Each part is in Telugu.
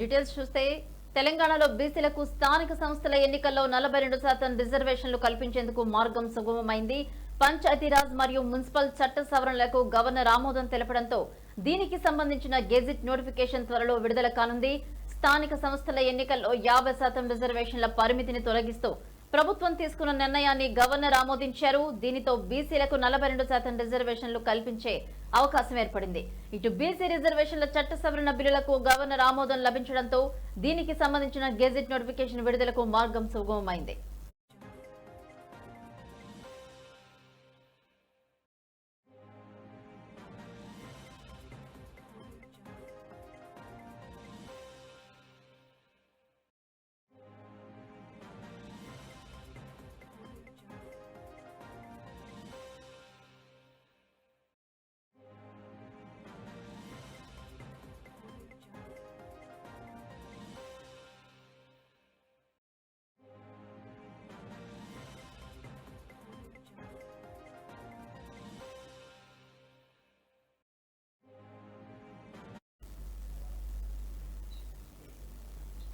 డీటెయిల్స్ చూస్తే తెలంగాణలో బీసీలకు స్థానిక సంస్థల ఎన్నికల్లో నలభై రెండు శాతం రిజర్వేషన్లు కల్పించేందుకు మార్గం సుగమమైంది. పంచాయతీరాజ్ మరియు మున్సిపల్ చట్ట సవరణలకు గవర్నర్ ఆమోదం తెలపడంతో దీనికి సంబంధించిన గెజిట్ నోటిఫికేషన్ త్వరలో విడుదల కానుంది. స్థానిక సంస్థల ఎన్నికల్లో యాభై శాతం రిజర్వేషన్ల పరిమితిని తొలగిస్తూ ప్రభుత్వం తీసుకున్న నిర్ణయాన్ని గవర్నర్ ఆమోదించారు. దీనితో బీసీలకు నలభై రెండు శాతం రిజర్వేషన్లు కల్పించే అవకాశం ఏర్పడింది. ఇటు బీసీ రిజర్వేషన్ల చట్ట సవరణ బిల్లులకు గవర్నర్ ఆమోదం లభించడంతో దీనికి సంబంధించిన గెజిట్ నోటిఫికేషన్ విడుదలకు మార్గం సుగమమైంది.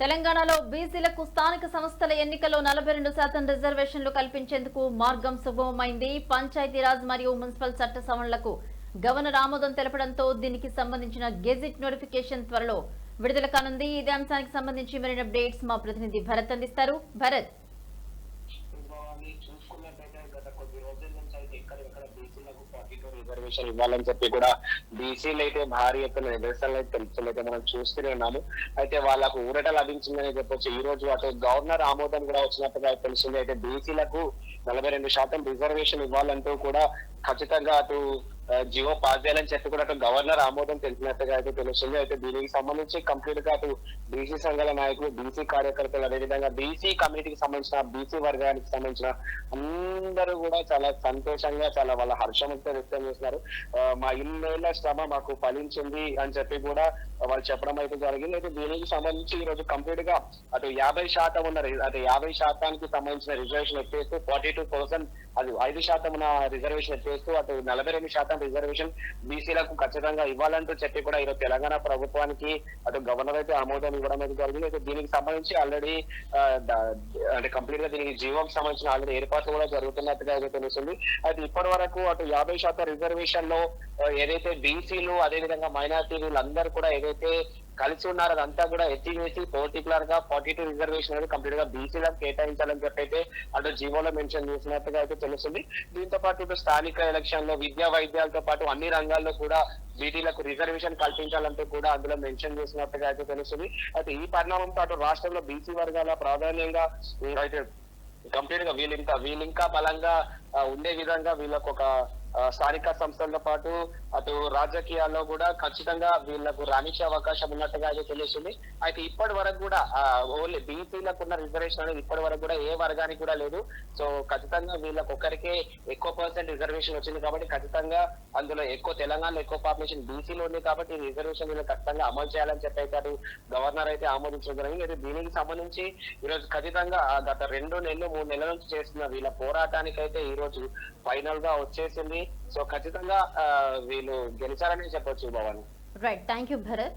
తెలంగాణలో బీసీలకు స్థానిక సంస్థల ఎన్నికల్లో నలభై రెండు శాతం రిజర్వేషన్లు కల్పించేందుకు మార్గం సుగమమైంది. పంచాయతీరాజ్ మరియు మున్సిపల్ చట్ట సవరణలకు గవర్నర్ ఆమోదం తెలపడంతో దీనికి సంబంధించిన గెజిట్ నోటిఫికేషన్ త్వరలో విడుదల కానుంది. ఇదే అంశానికి సంబంధించి మరిన్ని అప్డేట్స్ మా ప్రతినిధి భరత్ అందిస్తారు. భరత్ భవాని చూసుకున్నట్టయితే గత కొద్ది రోజుల నుంచి అయితే ఎక్కడ ఎక్కడ బీసీలకు ఫార్టీ టూ రిజర్వేషన్ ఇవ్వాలని చెప్పి కూడా బీసీలు అయితే భారీ ఎత్తున నిరసనలు అయితే తెలుపుతున్నైతే మనం చూస్తూనే ఉన్నాము. అయితే వాళ్ళకు ఊరట లభించిందని చెప్పొచ్చు. ఈ రోజు అటు గవర్నర్ ఆమోదం కూడా వచ్చినట్టుగా తెలిసింది. అయితే బీసీలకు నలభై రెండు శాతం రిజర్వేషన్ ఇవ్వాలంటూ కూడా ఖచ్చితంగా అటు జీవో జియో పాస్ చేయాలని చెప్పి కూడా అటు గవర్నర్ ఆమోదం తెలిపినట్టుగా అయితే తెలుస్తుంది. అయితే దీనికి సంబంధించి కంప్లీట్గా అటు బీసీ సంఘాల నాయకులు బీసీ కార్యకర్తలు అదేవిధంగా బీసీ కమ్యూనిటీకి సంబంధించిన బీసీ వర్గానికి సంబంధించిన అందరూ కూడా చాలా సంతోషంగా చాలా వాళ్ళ హర్షంతో వ్యక్తం చేస్తున్నారు. మా ఇన్నేళ్ళ శ్రమ మాకు ఫలించింది అని చెప్పి కూడా వాళ్ళు చెప్పడం అయితే జరిగింది. అయితే దీనికి సంబంధించి ఈ రోజు కంప్లీట్గా అటు యాభై శాతం ఉన్న రి- అటు యాభై శాతానికి సంబంధించిన రిజర్వేషన్ ఎత్తేస్తూ ఫార్టీ టూ పర్సెంట్ అది ఐదు శాతం ఉన్న రిజర్వేషన్ ఎత్తేస్తూ అటు నలభై రెండు శాతం రిజర్వేషన్ బీసీలకు ఖచ్చితంగా ఇవ్వాలంటూ చెప్పి కూడా ఈరోజు తెలంగాణ ప్రభుత్వానికి అటు గవర్నర్ అయితే ఆమోదం ఇవ్వడం అయితే జరిగింది. అయితే దీనికి సంబంధించి ఆల్రెడీ అంటే కంప్లీట్గా దీనికి జీవోకి సంబంధించిన ఆల్రెడీ ఏర్పాట్లు కూడా జరుగుతున్నట్టుగా అయితే తెలుస్తుంది. అయితే ఇప్పటి వరకు అటు యాభై శాతం రిజర్వేషన్లో ఏదైతే బీసీలు అదే విధంగా మైనార్టీలు అందరూ కూడా ఏదైతే కలిసి ఉన్నారు. అదంతా కూడా ఎత్తివేసి పర్టికులర్గా ఫార్టీ టూ రిజర్వేషన్ అనేది కంప్లీట్గా బీసీలకు కేటాయించాలని చెప్పి అయితే అటు జీవోలో మెన్షన్ చేసినట్టుగా అయితే తెలుస్తుంది. దీంతో పాటు ఇటు స్థానిక ఎలక్షన్లో విద్యా వైద్యాలతో పాటు అన్ని రంగాల్లో కూడా బీటీలకు రిజర్వేషన్ కల్పించాలంటూ కూడా అందులో మెన్షన్ చేసినట్టుగా అయితే తెలుస్తుంది. అయితే ఈ పరిణామంతో అటు రాష్ట్రంలో బీసీ వర్గాల ప్రాధాన్యంగా అయితే కంప్లీట్గా వీళ్ళు ఇంకా వీళ్ళు ఇంకా బలంగా ఉండే విధంగా వీళ్ళకు ఒక స్థానిక సంస్థలతో పాటు అటు రాజకీయాల్లో కూడా ఖచ్చితంగా వీళ్ళకు రాణించే అవకాశం ఉన్నట్టుగా అయితే తెలుస్తుంది. అయితే ఇప్పటి వరకు కూడా ఓన్లీ బీసీలకు ఉన్న రిజర్వేషన్ అనేది ఇప్పటి వరకు కూడా ఏ వర్గానికి కూడా లేదు. సో ఖచ్చితంగా వీళ్ళకు ఒక్కరికే ఎక్కువ పర్సెంట్ రిజర్వేషన్ వచ్చింది కాబట్టి ఖచ్చితంగా అందులో ఎక్కువ తెలంగాణలో ఎక్కువ పాపులేషన్ బీసీలో ఉంది కాబట్టి ఈ రిజర్వేషన్ వీళ్ళు ఖచ్చితంగా అమలు చేయాలని చెప్పి అయితే అటు గవర్నర్ అయితే ఆమోదించడం జరిగింది. దీనికి సంబంధించి ఈరోజు ఖచ్చితంగా గత రెండు నెలలు మూడు నెలల నుంచి చేస్తున్న వీళ్ళ పోరాటానికి అయితే ఈ రోజు ఫైనల్గా వచ్చేసింది. సో ఖచ్చితంగా వీళ్ళు గెలిచారని చెప్పొచ్చు Bhavan. Right thank you Bharat